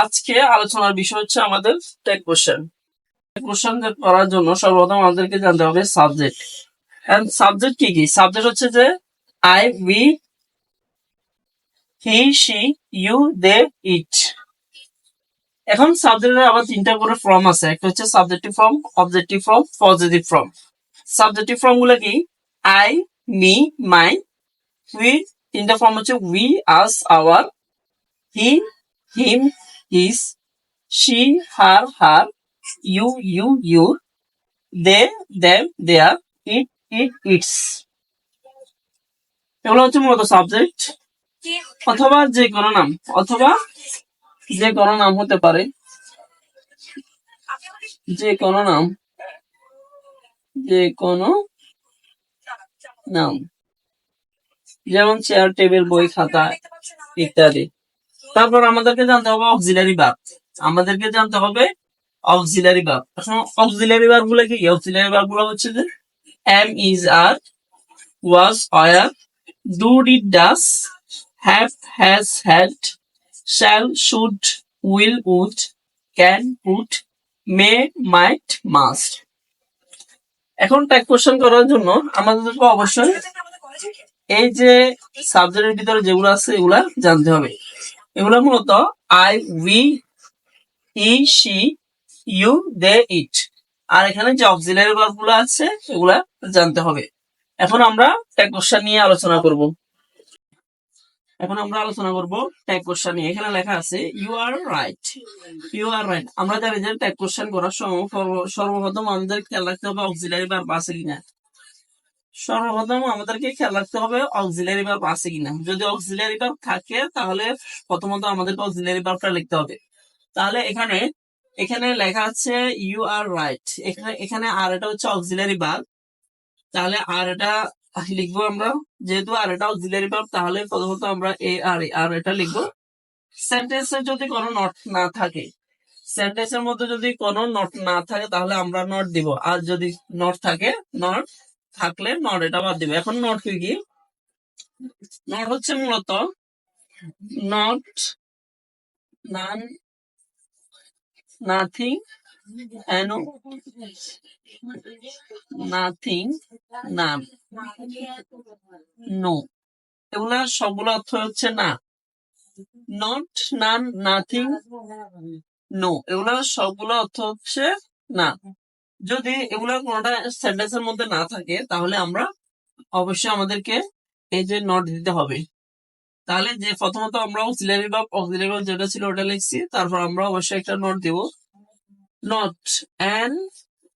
আজকে আলোচনার বিষয় হচ্ছে আমাদের টেক কোশ্চেন কোশ্চেন করার জন্য সর্বপ্রথম আমাদেরকে জানতে হবে সাবজেক্ট এন্ড সাবজেক্ট কি কি? সাবজেক্ট হচ্ছে যে I we he she you they it এখন সাবজেক্টের আবার তিনটা করে ফর্ম আছে। একটা হচ্ছে subjective form objective form positive form subjective ফর্মগুলো কি? আই মি মাই উই তিনটা ফর্ম হচ্ছে we us our he him his she, her, her, you, you, your, they, them, their, it, it, its. এগুলো হচ্ছে মূলত subject অথবা যে কোনো নাম অথবা যে কোনো নাম হতে পারে। যে কোনো নাম যে কোনো নাম। যেমন চেয়ার টেবিল বই খাতা ইত্যাদি। তারপর আমাদেরকে জানতে হবে অক্সিলারি ভার্ব আমাদেরকে জানতে হবে অক্সিলারি ভার্ব এখন অক্সিলারি ভার্বগুলো কি? অক্সিলারি ভার্বগুলো হচ্ছে যে am is are was were do did does have has had shall should will would can would may might must এখন ট্যাগ কোশ্চেন করার জন্য আমাদেরকে অবশ্যই এই যে সাবজেক্টের ভিতরে যেগুলো আছে এগুলা জানতে হবে। এগুলো মূলত I we he she you they it আর এখানে যে অক্সিলারি ভার্বগুলো আছে এগুলা জানতে হবে। এখন আমরা ট্যাগ কোশ্চেন নিয়ে আলোচনা করব। এখন আমরা আলোচনা করব ট্যাগ কোশ্চেন নিয়ে। এখানে লেখা আছে you are right you are right আমরা জানি যে ট্যাগ কোশ্চেন করার সময় সর্বপ্রথম আমাদের খেয়াল রাখতে হবে অক্সিলারি ভার্ব আছে কিনা। সর্বপ্রথম আমাদেরকে খেয়াল রাখতে হবে অক্সিলারি ভার্ব আছে কিনা। যদি অক্সিলারি ভার্ব থাকে, তাহলে প্রথমত আমাদেরকে অক্সিলারি ভার্বটা লিখতে হবে। তাহলে এখানে এখানে লেখা আছে ইউ আর রাইট এখানে এখানে আর এটা হচ্ছে অক্সিলারি ভার্ব তাহলে আর এটা লিখব আমরা। যেহেতু আর এটা অক্সিলারি ভার্ব তাহলে প্রথমত আমরা এ আর আর এটা লিখব। সেন্টেন্সে যদি কোনো নট না থাকে সেন্টেন্সের মধ্যে যদি কোনো নট না থাকে, তাহলে আমরা নট দিব। আর যদি নট থাকে নট থাকলে নট এটা বাদ দিবে। এখন নট কি কি? নট হচ্ছে মূলত নট নান নাথিং এনো নাথিং নান নো এগুলা সবগুলো অর্থ হচ্ছে না। নট নান নাথিং নো এগুলা সবগুলো অর্থ হচ্ছে না। যদি এগুলা কোনোটা সেন্টেন্সের মধ্যে না থাকে, তাহলে আমরা অবশ্যই আমাদেরকে এই যে নট দিতে হবে। তাহলে যে প্রথমত আমরা অক্সিলারি বা অক্সিলারি যেটা ছিল ওটা লিখছি, তারপর আমরা অবশ্যই একটা নোট দিব। Not N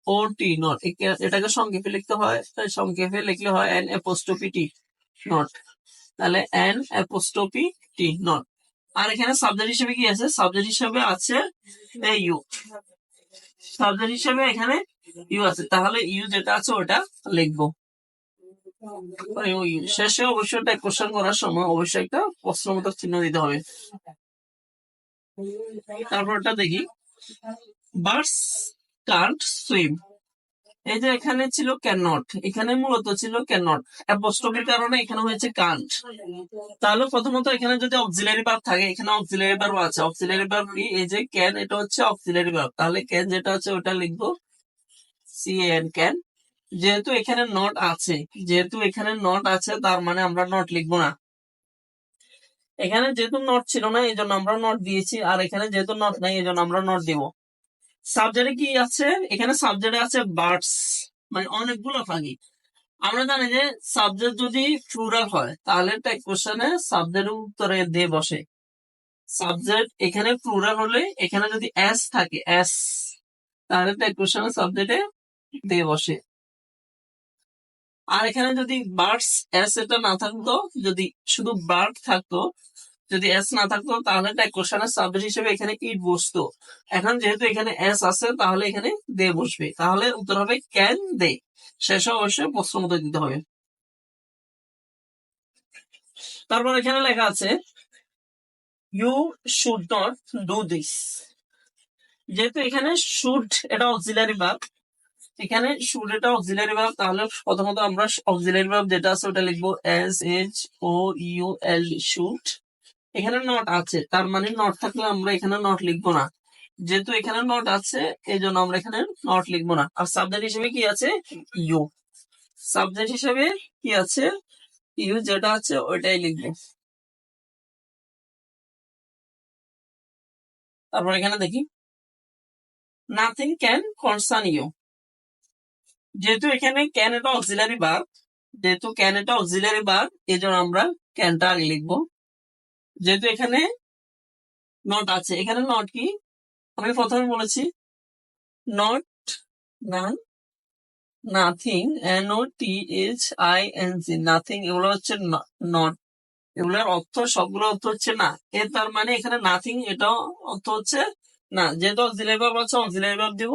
O T not এটাকে সংক্ষেপে লিখতে হয় সংক্ষেপে লিখলে হয় এন অ্যাপোস্ট্রফি টি নট তাহলে এন অ্যাপোস্ট্রফি টি নট আর এখানে সাবজেক্ট হিসেবে কি আছে? সাবজেক্ট হিসেবে আছে ইউ সাবজেক্ট হিসেবে এখানে ইউ আছে। তাহলে ইউ যেটা আছে ওটা লিখব। শেষে অবশ্যই একটা কোশ্চেন করার সময় অবশ্যই একটা প্রশ্নবোধক চিহ্ন দিতে হবে। তারপর ওটা দেখি। বার্ডস কান্ট সুইম এই যে এখানে ছিল ক্যানট এখানে মূলত ছিল ক্যান নট অ্যাপোস্ট্রফির কারণে এখানে হয়েছে কান্ট তাহলে প্রথমত এখানে যদি অক্সিলারি ভার্ব থাকে, এখানে অক্সিলারি ভার্ব আছে। অক্সিলারি ভার্ব কি? এই যে ক্যান এটা হচ্ছে অক্সিলারি ভার্ব তাহলে ক্যান যেটা আছে ওটা লিখব। সি এন ক্যান যেহেতু এখানে নট আছে, যেহেতু এখানে নট আছে, তার মানে আমরা নট লিখব না। এখানে যেহেতু নট ছিল না, এই জন্য আমরা নট দিয়েছি। আর এখানে যেহেতু নট নাই, এই জন্য আমরা নট দিব। সাবজেক্টে কি আছে? এখানে সাবজেক্টে আছে বার্ডস মানে অনেকগুলো পাখি আমরা জানি যে সাবজেক্ট যদি প্লুরাল হয়, তাহলে ট্যাগ কোশ্চেনে সাবজেক্টের উত্তরে দিয়ে বসে। সাবজেক্ট এখানে প্লুরাল হলে, এখানে যদি এস থাকে এস তাহলে ট্যাগ কোশ্চেনে সাবজেক্টে দিয়ে বসে। আর এখানে যদি বার্ডস এস এটা না থাকতো, যদি শুধু বার্ড থাকতো যদি এস না থাকতো, তাহলে ট্যাগ কোশ্চেনের সাবজেক্ট হিসেবে এখানে ইট বসতো। এখন যেহেতু এখানে এস আছে, তাহলে এখানে দে বসবে। তাহলে উত্তর হবে ক্যান দে শেষে অবশ্যই প্রশ্ন মতো দিতে হবে। তারপর এখানে লেখা আছে you should not do this যেহেতু এখানে শুড এটা অক্সিলারি ভার্ব এখানে শুড এটা অক্সিলারি ভার্ব তাহলে প্রথমত আমরা অক্সিলারি ভার্ব যেটা আছে ওটা লিখব S H O U L should এখানে নট আছে, তার মানে নট থাকলে আমরা এখানে নট লিখব না। যেহেতু এখানে নট আছে এই জন্য আমরা এখানে নট লিখব না। আর সাবজেক্ট হিসেবে কি আছে? ইউ সাবজেক্ট হিসেবে কি আছে? ইউ যেটা আছে, ওইটাই লিখব। তারপর এখানে দেখি। নাথিং ক্যান কনসার্ন ইউ যেহেতু এখানে ক্যান এটা অক্সিলারি বার যেহেতু ক্যান এটা অক্সিলারি বার এই জন্য আমরা ক্যানটা আগে লিখব। যেহেতু এখানে নট আছে, এখানে নট কি? আমি প্রথমে বলেছি not none nothing N O T H I N G nothing এগুলো হচ্ছে নট এগুলোর অর্থ সবগুলো অর্থ হচ্ছে না। এর তার মানে এখানে নাথিং এটাও অর্থ হচ্ছে না। যেহেতু অক্সিলারি ভার্ব আছে অক্সিলারি ভার্ব দিব।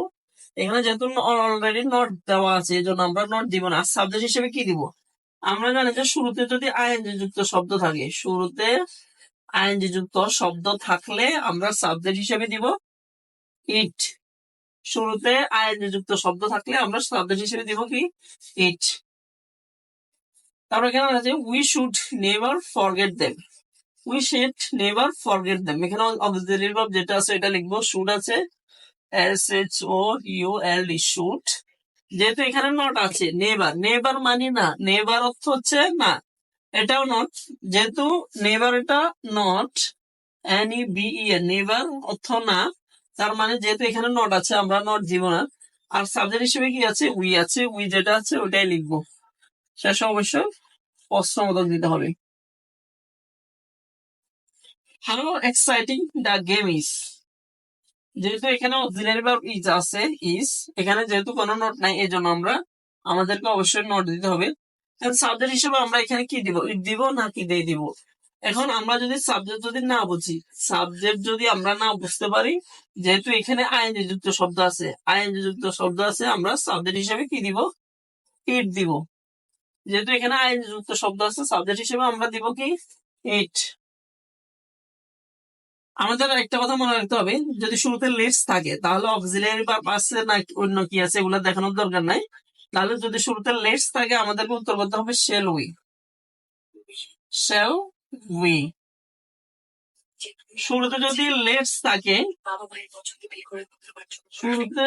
এখানে যেহেতু অলরেডি নট দেওয়া আছে এই জন্য আমরা নট দিব না। সাবজেক্ট হিসেবে কি দিব? আমরা জানি যে শুরুতে যদি আইএনজি যুক্ত শব্দ থাকে, শুরুতে আইএনজি যুক্ত শব্দ থাকলে আমরা সাবজেক্ট হিসেবে দিব ইট শুরুতে আইএনজি যুক্ত শব্দ থাকলে আমরা সাবজেক্ট হিসেবে দিব কি? ইট তারপর এখানে আছে we should never forget them we should never forget them এখানে অক্সিলারি ভার্ব যেটা আছে এটা লিখব শুড আছে S H O U L E should যেহেতু এখানে নট আছে নেভার নেভার মানে না নেভার অর্থ হচ্ছে না। এটাও নট যেহেতু নেভার এটা not N E B E never অর্থ না, তার মানে যেহেতু এখানে নট আছে, আমরা নট দিব না। আর সাবজেক্ট হিসেবে কি আছে? উই আছে উই যেটা আছে ওটাই লিখব। শেষে অবশ্যই প্রশ্নবোধক দিতে হবে। How exciting the game is যেহেতু এখানে অক্সিলারি ভার্ব ইজ আছে ইজ এখানে যেহেতু কোনো নোট নাই এই জন্য আমরা আমাদেরকে অবশ্যই নোট দিতে হবে। সাবজেক্ট হিসেবে আমরা এখানে কি দিব? ইট দিব না কি দিয়ে দিব? এখন আমরা যদি সাবজেক্ট যদি না বুঝি সাবজেক্ট যদি আমরা না বুঝতে পারি, যেহেতু এখানে আইএনজি যুক্ত শব্দ আছে আইএনজি যুক্ত শব্দ আছে, আমরা সাবজেক্ট হিসেবে কি দিব? ইট দিব। যেহেতু এখানে আইএনজি যুক্ত শব্দ আছে সাবজেক্ট হিসেবে আমরা দিব কি? ইট আমাদের একটা কথা মনে রাখতে হবে, যদি শুরুতে লেটস থাকে, তাহলে অক্সিলারি বা আছে না অন্য কি আছে, এগুলো দেখানোর দরকার নাই। তাহলে যদি শুরুতে লেটস থাকে, আমাদেরকে উত্তর করতে হবে শেল উই শেল উই শুরুতে যদি লেটস থাকে, শুরুতে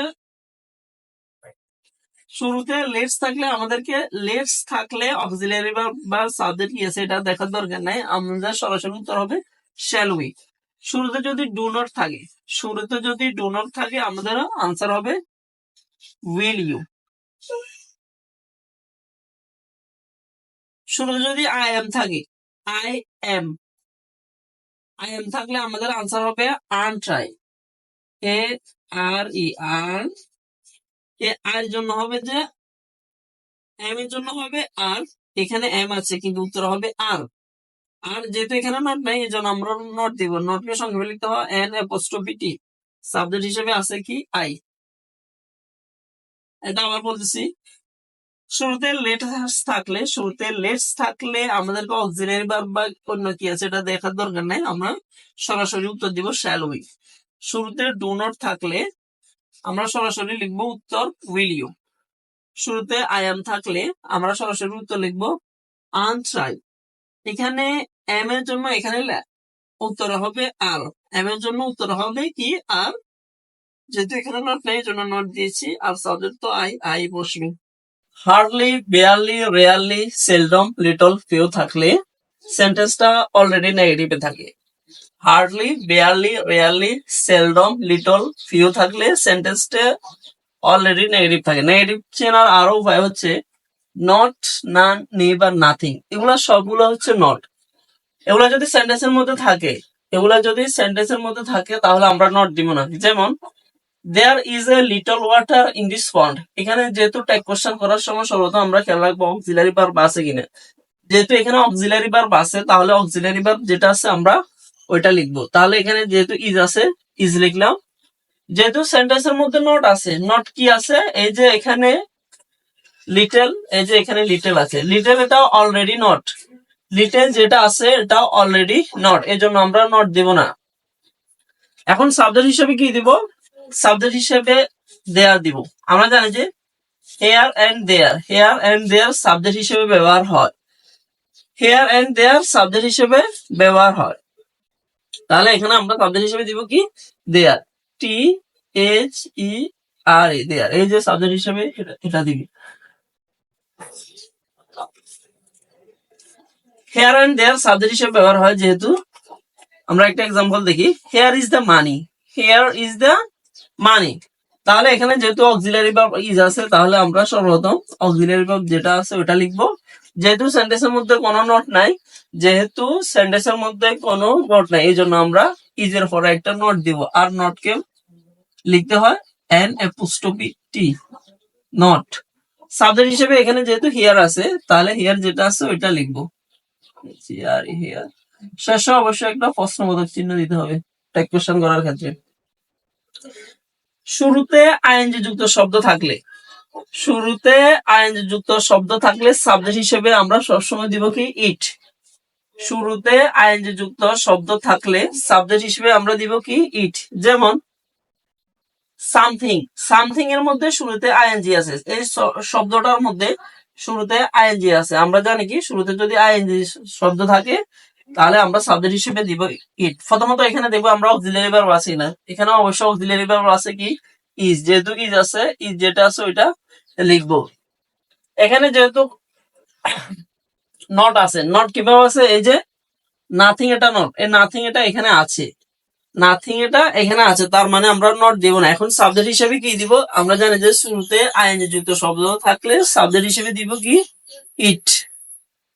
শুরুতে লেটস থাকলে আমাদেরকে লেটস থাকলে অক্সিলারি বা সাবজেক্ট কি এটা দেখার দরকার নাই। আমাদের সরাসরি উত্তর হবে শ্যাল উই শুরুতে যদি ডু নট থাকে, শুরুতে যদি ডু নট থাকে, আমাদের আনসার হবে উইল ইউ শুরুতে যদি আই এম থাকে আই এম আই এম থাকলে আমাদের আনসার হবে aren't try A R E aren A R জন্য হবে যে এম এর জন্য হবে আর এখানে এম আছে কিন্তু উত্তর হবে আর আর যেহেতু এখানে নট নাই এই জন্য আমরা নট দিব। নটকে সংক্ষেপে লিখতে হয় এন অ্যাপোস্ট্রফি টি সাবজেক্ট হিসেবে আছে কি? আই এটা আবার বলতেছি। শুরুতে লেটার্স থাকলে, শুরুতে লেটস থাকলে আমাদেরকে অক্সিলারি বা অন্য কি আছে এটা দেখার দরকার নাই। আমরা সরাসরি উত্তর দিব শ্যাল উই শুরুতে ডু নট থাকলে আমরা সরাসরি লিখব উত্তর উইল ইউ শুরুতে আই এম থাকলে আমরা সরাসরি উত্তর লিখব আন ট্রাই এখানে এম এর জন্য এখানে উত্তর হবে আর এম এর জন্য উত্তর হবে কি? আর যেহেতু এখানে নট নেই জন্য নট দিয়েছি। আর সাবজেক্ট তো আই আই বসবে। Hardly barely rarely seldom little few থাকলে সেন্টেন্সটা অলরেডি নেগেটিভে থাকে। Hardly barely rarely seldom little few থাকলে সেন্টেন্সটা অলরেডি নেগেটিভ থাকে। নেগেটিভ চেনার আরও উপায় হচ্ছে নট নান নেভার নাথিং এগুলা সবগুলো হচ্ছে নট এগুলা যদি সেন্টেন্সের মধ্যে থাকে, এগুলা যদি সেন্টেন্সের মধ্যে থাকে, তাহলে আমরা নট দিব না। যেমন there is a little water in this pond এখানে যেহেতু ট্যাগ কোশ্চেন করার সময় সর্বপ্রথম আমরা খেয়াল রাখব অক্সিলারি বার আছে কিনা। যেহেতু এখানে অক্সিলারি বার আছে, তাহলে অক্সিলারি বার যেটা আছে আমরা ওইটা লিখব। তাহলে এখানে যেহেতু ইজ আছে ইজ লিখলাম। যেহেতু সেন্টেন্সের মধ্যে নট আছে নট কি আছে? এই যে এখানে লিটল এই যে এখানে লিটল আছে। লিটল এটা অলরেডি নট লিটল যেটা আছে এটা অলরেডি নট এই জন্য আমরা নট দিব না। এখন সাবজেক্ট হিসেবে কি দিব? সাবজেক্ট হিসেবে দেয়ার দিব। আমরা জানি যে here and there here and there subject হিসেবে ব্যবহার হয়। হেয়ার এন্ড দেয়ার সাবজেক্ট হিসেবে ব্যবহার হয়। তাহলে এখানে আমরা সাবজেক্ট হিসেবে দিব কি? দেয়ার টি এইচ ই আর এ দেয়ার এই যে সাবজেক্ট হিসেবে এটা দিবি। হেয়ার অ্যান্ড দেয়ার সাবজেক্ট হিসেবে ব্যবহার হয় যেহেতু, আমরা একটা এক্সাম্পল দেখি। Here is the money here is the money তাহলে এখানে যেহেতু অক্সিলারি ভার্ব ইজ আছে, তাহলে আমরা সর্বপ্রথম অক্সিলারি ভার্ব যেটা আছে ওটা লিখব। যেহেতু সেন্টেন্সের মধ্যে কোনো নোট নাই, যেহেতু সেন্টেন্সের মধ্যে কোনো নোট নাই এই জন্য আমরা ইজের পরে একটা নোট দিব। আর নোটকে লিখতে হয়? N apostrophe T not subject হিসেবে এখানে যেহেতু হিয়ার আছে, তাহলে হিয়ার যেটা আছে ওইটা লিখব। হিয়ার হিয়ার শেষে অবশ্যই একটা প্রশ্নবোধক চিহ্ন দিতে হবে। টেক কোশ্চেন করার ক্ষেত্রে। শুরুতে আইএনজি যুক্ত শব্দ থাকলে, শুরুতে আইএনজি যুক্ত শব্দ থাকলে সাবজেক্ট হিসেবে আমরা সবসময় দিব কি ইট। শুরুতে আইএনজি যুক্ত শব্দ থাকলে সাবজেক্ট হিসেবে আমরা দিব কি ইট। যেমন, সামথিং সামথিং এর মধ্যে শুরুতে আইএনজি আছে, এই শব্দটার মধ্যে শুরুতে আইএনজি আছে। আমরা জানি কি, শুরুতে যদি আইএনজি শব্দ থাকে তাহলে আমরা সাবজেক্ট হিসেবে দিব ইট প্রথমত এখানে দেখব আমরা অক্সিলারি ভার্ব আছে না। এখানে অবশ্য অক্সিলারি ভার্ব আছে কি? ইজ যেহেতু ইজ আছে ইজ যেটা আছে ওইটা লিখব। এখানে যেহেতু নট আছে নট কীভাবে আছে? এই যে নাথিং এটা নট এই নাথিং এটা এখানে আছে। নাথিং এটা এখানে আছে, তার মানে আমরা নট দিব না। এখন সাবজেক্ট হিসেবে কি দিব? আমরা জানি যে শুরুতে আইএনজি যুক্ত শব্দ থাকলে সাবজেক্ট হিসেবে দিব কি? ইট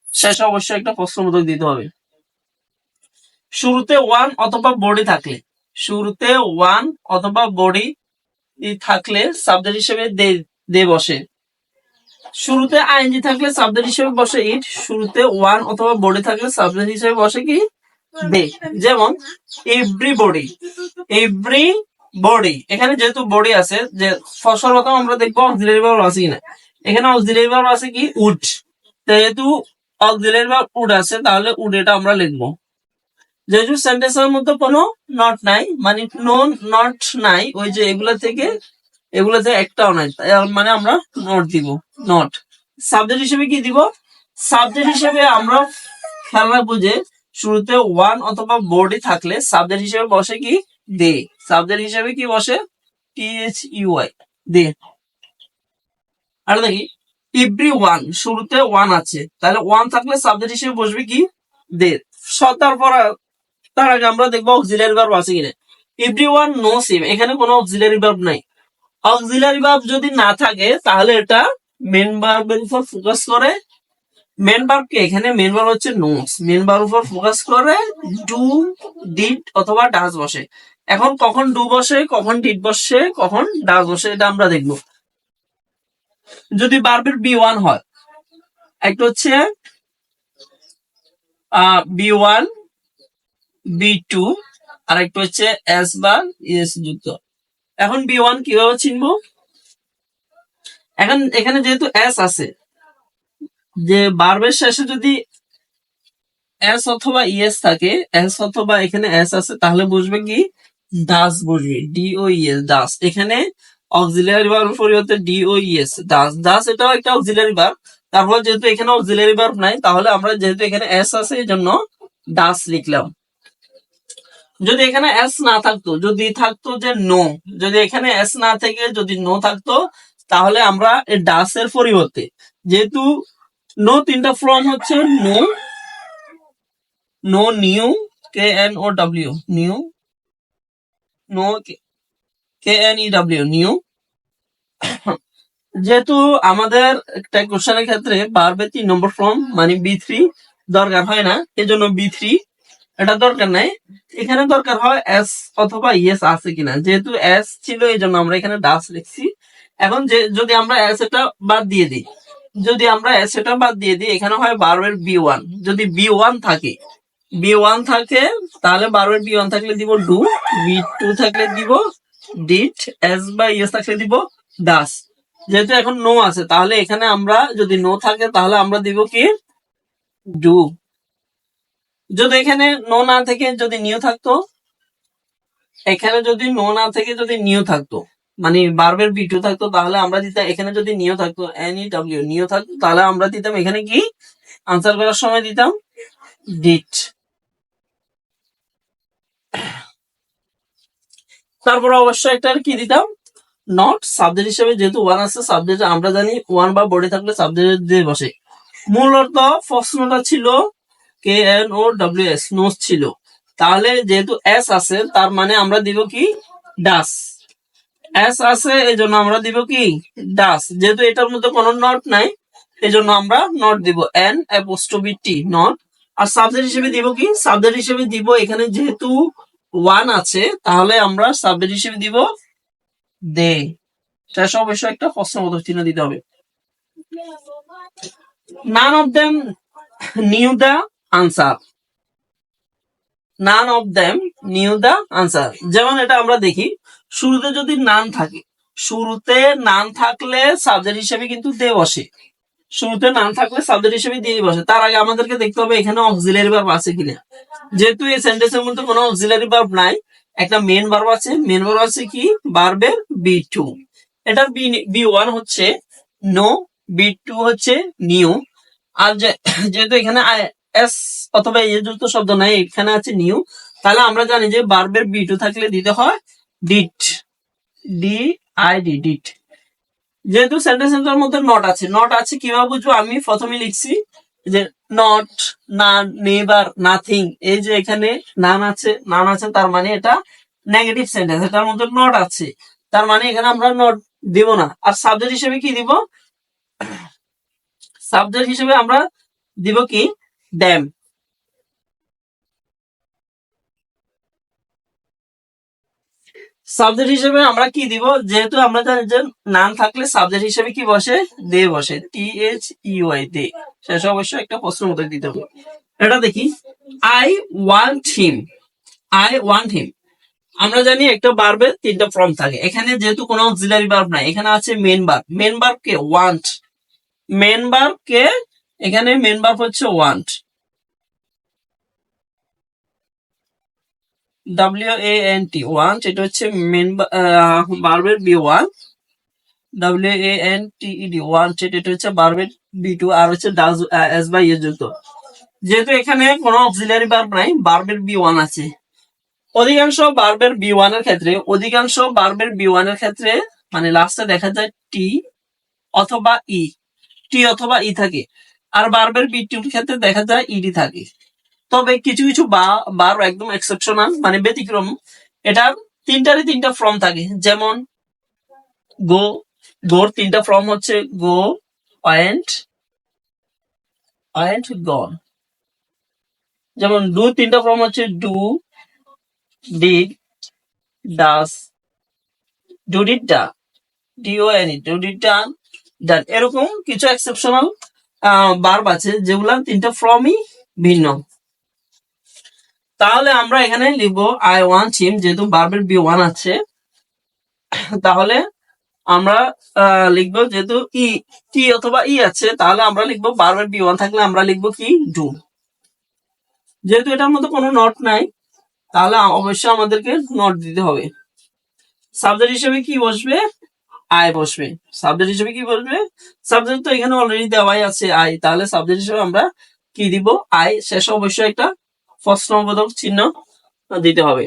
শেষে অবশ্যই একটা প্রশ্নবোধক দিতে হবে। শুরুতে ওয়ান অথবা বডি থাকলে। শুরুতে ওয়ান অথবা বডি থাকলে সাবজেক্ট হিসেবে দে বসে। শুরুতে আইএনজি থাকলে সাবজেক্ট হিসেবে বসে ইট শুরুতে ওয়ান অথবা বডি থাকলে সাবজেক্ট হিসেবে বসে কি? দে। যেমন এভরি বডি এভরি বডি এখানে যেহেতু বডি আছে, যে ফসল সর্বপ্রথম আমরা দেখব অক্সিলারি ভার্ব আছে কিনা। এখানে অক্সিলারি ভার্ব আছে কি? উড যেহেতু অক্সিলারি ভার্ব উড আছে, তাহলে উড এটা আমরা লিখব। যেহেতু সেন্টেন্সের মধ্যে কোনো নট নাই মানে নো নট নাই, ওই যে এগুলা থেকে, এগুলোতে একটাও নাই মানে আমরা নট দিব নট সাবজেক্ট হিসেবে কি দিব? সাবজেক্ট হিসেবে আমরা খেলা বুঝে শুরুতে ওয়ান অথবা বডি থাকলে সাবজেক্ট হিসেবে বসে কি? দে। সাবজেক্ট হিসেবে কি বসে? T H U I they. Are দেখি এভরি ওয়ান শুরুতে ওয়ান আছে, তাহলে ওয়ান থাকলে সাবজেক্ট হিসেবে বসবে কি? দে। স- তারপর তার আগে আমরা দেখব অক্সিলারি ভার্ব আছে কিনা। এভরি ওয়ান নো সেম এখানে কোনো অক্সিলারি ভার্ব নাই। অক্সিলারি ভার্ব যদি না থাকে, তাহলে এটা মেন ভার্বের উপর ফোকাস করে। মেন ভার্ব কে? এখানে মেন ভার্ব হচ্ছে নোস মেন ভার্ব উপর ফোকাস করে ডু ডিড অথবা ডাস বসে। এখন কখন ডু বসে, কখন ডিড বসে, কখন ডাস বসে, এটা আমরা দেখব। যদি ভার্বের বি ওয়ান হয়, একটা হচ্ছে বি ওয়ান বি টু আর একটা হচ্ছে এস বা ইএস যুক্ত। এখন বি ওয়ান কীভাবে চিনবো? এখন এখানে যেহেতু এস আছে, যে বার্বের শেষে যদি এস অথবা ইএস থাকে এস অথবা এখানে এস আছে, তাহলে বুঝবে কি? দাস বুঝবে ডি ও ইএস দাস এখানে অক্সিলারি ভার্ব পরিবর্তে D O E S does does এটাও একটা অক্সিলারি ভার্ব তারপর যেহেতু এখানে অক্সিলারি ভার্ব নাই, তাহলে আমরা যেহেতু এখানে এস আছে এই জন্য দাস লিখলাম। যদি এখানে এস না থাকতো, যদি থাকতো যে নো যদি এখানে এস না থেকে যদি নো থাকতো, তাহলে আমরা এই ডাসের পরিবর্তে, যেহেতু নো তিনটা ফর্ম হচ্ছে know know knew K N O W knew know K N E W knew যেহেতু আমাদের একটা কোশ্চেনের ক্ষেত্রে বারবে তিন নম্বর ফর্ম মানে বি থ্রি দরকার হয় না, এজন্য বি থ্রি এটা দরকার নাই। এখানে দরকার হয় এস অথবা ইএস আছে কিনা। যেহেতু এস ছিল এই জন্য আমরা এখানে ডাস লিখছি। এখন যে, যদি আমরা এস এটা বাদ দিয়ে দিই, যদি আমরা এস এটা বাদ দিয়ে দিই, এখানে হয় বারোয়ের বি ওয়ান যদি বি ওয়ান থাকে বি ওয়ান থাকে, তাহলে বারোয়ের বি ওয়ান থাকলে দিব ডু বি টু থাকলে দিব ডিট এস বা ইএস থাকলে দিব ডাস যেহেতু এখন নো আছে, তাহলে এখানে আমরা যদি নো থাকে, তাহলে আমরা দিব কি? ডু যদি এখানে নো না থেকে যদি নিউ থাকতো, এখানে যদি নো না থেকে যদি নিউ থাকতো মানে বারবের বি টু থাকতো, তাহলে আমরা দিতাম এখানে যদি নিউ থাকতো এন ডাব্লিউ নিউ থাকতো, তাহলে আমরা দিতাম এখানে কি? আনসার করার সময় দিতাম ডিট তারপর অবশ্যই একটা কি দিতাম? নট সাবজেক্ট হিসেবে যেহেতু ওয়ান আছে সাবজেক্ট আমরা জানি ওয়ান বা বডি থাকলে সাবজেক্ট দিয়ে বসে। মূলত প্রশ্নটা ছিল K N O W S knows ছিল। তাহলে যেহেতু এস আছে, তার মানে আমরা দিব কি? ডাস এস আছে এই জন্য আমরা দিব কি? ডাস যেহেতু এটার মধ্যে কোনো নট নাই এই জন্য আমরা নট দিব। এন অ্যাপোস্ট্রফি টি নট আর সাবজেক্ট হিসেবে দিব কি? সাবজেক্ট হিসেবে দিব এখানে যেহেতু ওয়ান আছে, তাহলে আমরা সাবজেক্ট হিসেবে দিব দে। শেষ অবশ্যই একটা প্রশ্নবোধক চিহ্ন দিতে হবে। None of them knew the answer none of them knew the answer যেমন এটা আমরা দেখি, শুরুতে যদি নান থাকে, শুরুতে নান থাকলে সাবজেক্ট হিসেবে কিন্তু দে বসে। শুরুতে নাম থাকলে সাবজেক্ট হিসেবে দিয়ে বসে। তার আগে আমাদেরকে দেখতে হবে এখানে অক্সিলারি ভার্ব আছে কিনা। যেহেতু এই সেন্টেন্সের মধ্যে কোনো অক্সিলারি ভার্ব নাই, একটা মেন ভার্ব আছে। মেন ভার্ব আছে কি? ভার্বের বি টু এটার বি বি ওয়ান হচ্ছে নো বি টু হচ্ছে নিউ আর যেহেতু এখানে এস অথবা এ যুক্ত শব্দ নাই, এখানে আছে নিউ তাহলে আমরা জানি যে বার্বের বি টু থাকলে দিতে হয় did D I D did যেহেতু সেন্টেন্সের মধ্যে নট আছে নট আছে কীভাবে বুঝব? আমি প্রথমে লিখছি যে নট না নেবার নাথিং এই যে এখানে নান আছে নান আছে, তার মানে এটা নেগেটিভ সেন্টেন্স এটার মধ্যে নট আছে। তার মানে এখানে আমরা নট দিব না। আর সাবজেক্ট হিসেবে কি দিব? সাবজেক্ট হিসেবে আমরা দিব কি? ড্যাম সাবজেক্ট হিসেবে আমরা কি দিব? যেহেতু আমরা জানি যে নাম থাকলে সাবজেক্ট হিসেবে কি বসে? দে বসে। T H U I they. শেষে অবশ্যই একটা প্রশ্ন মতো দিতে হবে। এটা দেখি। I want him I want him আমরা জানি একটা বার্বের তিনটা ফর্ম থাকে। এখানে যেহেতু কোনো অক্সিলারি বার্ব নাই, এখানে আছে মেন বার্ব মেন বার্ব কে ওয়ান্ট মেন বার্ব কে, এখানে মেন বার্ব হচ্ছে want W A N T one এটা হচ্ছে main বার্বের B one W A N T E D one এটা হচ্ছে বার্বের বি টু আর হচ্ছে ডাজ এস বাই এর যুক্ত যেহেতু এখানে কোনো অক্সিলারি বার্ব নাই বার্বের বি ওয়ান আছে। অধিকাংশ বার্বের বি ওয়ানের ক্ষেত্রে, অধিকাংশ বার্বের বি ওয়ানের ক্ষেত্রে মানে লাস্টে দেখা যায় টি অথবা ই টি অথবা ই থাকে। আর বার্বের বি টুর ক্ষেত্রে দেখা যায় ইডি থাকে। তবে কিছু কিছু বার একদম এক্সেপশনাল মানে ব্যতিক্রম। এটার তিনটারই তিনটা ফর্ম থাকে। যেমন গো গোর তিনটা ফর্ম হচ্ছে গো পয়েন্ট পয়েন্ট গন যেমন ডু তিনটা ফর্ম হচ্ছে do did does do did do D O N do did done done এরকম কিছু এক্সেপশনাল বার্ব আছে যেগুলা তিনটা ফর্মই ভিন্ন। তাহলে আমরা এখানে লিখব আই ওয়ান হিম যেহেতু বার্বের বি ওয়ান আছে। তাহলে আমরা লিখব যেহেতু ই টি অথবা ই আছে, তাহলে আমরা লিখব বার্বের বি ওয়ান থাকলে আমরা লিখব কি? ডু যেহেতু এটার মধ্যে কোনো নট নাই, তাহলে অবশ্যই আমাদেরকে নট দিতে হবে। সাবজেক্ট হিসেবে কি বসবে? আই বসবে। সাবজেক্ট হিসেবে কি বসবে? সাবজেক্ট তো এখানে অলরেডি দেওয়াই আছে আই তাহলে সাবজেক্ট হিসেবে আমরা কি দিব? আই শেষ অবশ্যই একটা প্রশ্নবোধক চিহ্ন দিতে হবে